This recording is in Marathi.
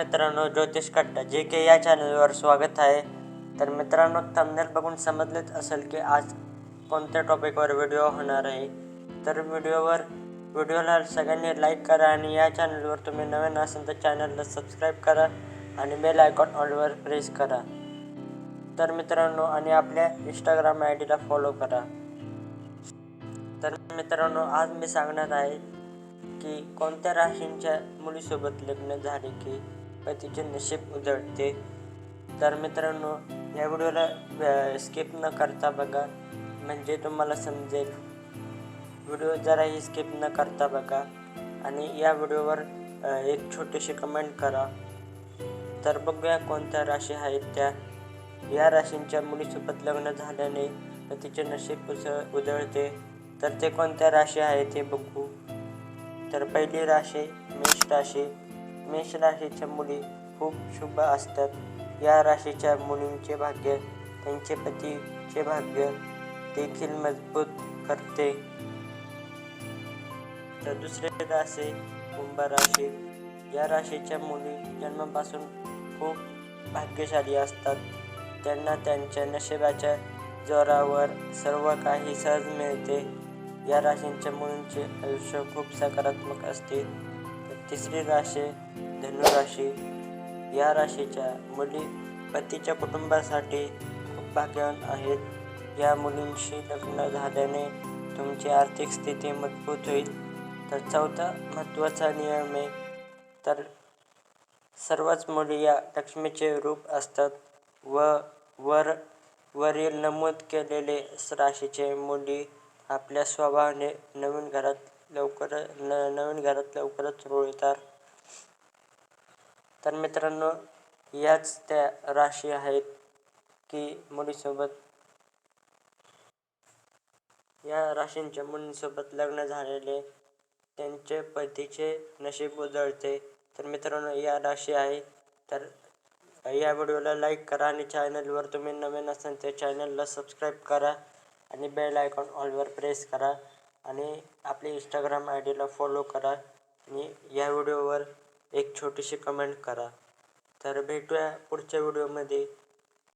मित्रांनो ज्योतिष कट्टा जे के या चॅनलवर स्वागत आहे. तर मित्रांनो थंबनेल बघून समजलेच असेल की आज कोणत्या टॉपिकवर व्हिडिओ होणार आहे. तर व्हिडिओवर व्हिडिओला सगळ्यांनी लाईक करा आणि या चॅनलवर तुम्ही नवीन असेल तर चॅनलला सबस्क्राईब करा आणि बेल आयकॉन ऑलवर प्रेस करा. तर मित्रांनो आणि आपल्या इंस्टाग्राम आय डीला फॉलो करा. तर मित्रांनो आज मी सांगणार आहे की कोणत्या राशींच्या मुलीसोबत लग्न झाले की पतीचे नशीब उजळते. तर मित्रांनो या व्हिडिओला स्किप न करता बघा. म्हणजे तुम्हाला समजेल. व्हिडिओ जराही स्किप न करता बघा. आणि या व्हिडिओवर एक छोटीशी कमेंट करा. तर बघूया कोणत्या राशी आहेत त्या. या राशींच्या मुलीसोबत लग्न झाल्याने तिचे नशीब उस उजळते. तर ते कोणत्या राशी आहेत ते बघू. तर पहिली राशी मेष राशी. मेष राशीच्या मुली खूप शुभ असतात. या राशीच्या मुलींचे भाग्य त्यांचे पतीचे भाग्य देखील मजबूत करते. तर दुसरे राशी कुंभ राशी. या राशीच्या मुली जन्मापासून खूप भाग्यशाली असतात. त्यांना त्यांच्या नशिबाच्या जोरावर सर्व काही सहज मिळते. या राशींच्या मुलींचे आयुष्य खूप सकारात्मक असते. तिसरी राशी धनुराशी या राशीच्या मुली पतीच्या कुटुंबासाठी खूप भाग्यवान आहेत. या मुलींशी लग्न झाल्याने तुमची आर्थिक स्थिती मजबूत होईल. तर चौथा महत्त्वाचा नियम आहे तर सर्वच मुली या लक्ष्मीचे रूप असतात. व वर वरील नमूद केलेले राशीचे मुली आपल्या स्वभावाने नवीन घरात लवकर न नवीन घरात लवकरच येतात. तर मित्रांनो याच त्या राशी आहेत की मुलीसोबत. या राशींच्या मुलींसोबत लग्न झालेले त्यांचे पतीचे नशीब उजळते. तर मित्रांनो या राशी आहे. तर या व्हिडिओला लाईक करा आणि चॅनलवर तुम्ही नवीन असाल तर चॅनलला सबस्क्राईब करा आणि बेल आयकॉन ऑलवर प्रेस करा. आणि आपल्या इंस्टाग्राम आय डीला फॉलो करा आणि या व्हिडिओवर एक छोटीशी कमेंट करा. तर भेटूया पुढच्या व्हिडिओमध्ये